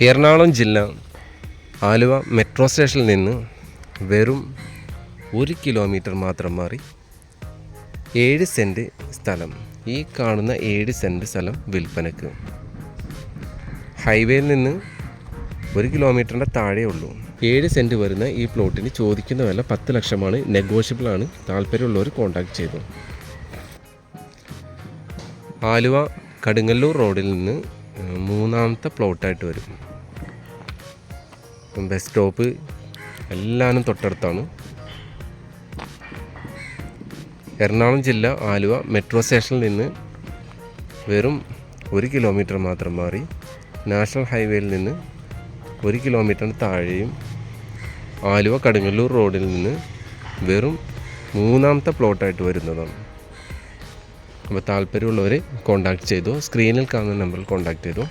എറണാകുളം ജില്ല ആലുവ മെട്രോ സ്റ്റേഷനിൽ നിന്ന് വെറും ഒരു കിലോമീറ്റർ മാത്രം മാറി ഏഴ് സെന്റ് സ്ഥലം ഈ കാണുന്ന ഏഴ് സെന്റ് സ്ഥലം വിൽപ്പനക്ക്. ഹൈവേയിൽ നിന്ന് ഒരു കിലോമീറ്ററിന്റെ താഴെ ഉള്ളൂ. ഏഴ് സെന്റ് വരുന്ന ഈ പ്ലോട്ടിന് ചോദിക്കുന്ന വില പത്ത് ലക്ഷമാണ്. നെഗോഷ്യബിളാണ് താല്പര്യമുള്ളവർ കോൺടാക്ട് ചെയ്തു. ആലുവ കടുങ്ങല്ലൂർ റോഡിൽ നിന്ന് മൂന്നാമത്തെ പ്ലോട്ടായിട്ട് വരും. ബസ് സ്റ്റോപ്പ് എല്ലാനും തൊട്ടടുത്താണ്. എറണാകുളം ജില്ല ആലുവ മെട്രോ സ്റ്റേഷനിൽ നിന്ന് വെറും ഒരു കിലോമീറ്റർ മാത്രം മാറി നാഷണൽ ഹൈവേയിൽ നിന്ന് ഒരു കിലോമീറ്ററിന് താഴെയും ആലുവ കടുങ്ങല്ലൂർ റോഡിൽ നിന്ന് വെറും മൂന്നാമത്തെ പ്ലോട്ടായിട്ട് വരുന്നതാണ്. അപ്പോൾ താല്പര്യമുള്ളവർ കോൺടാക്ട് ചെയ്തു സ്ക്രീനിൽ കാണുന്ന നമ്പറിൽ കോൺടാക്ട് ചെയ്തു.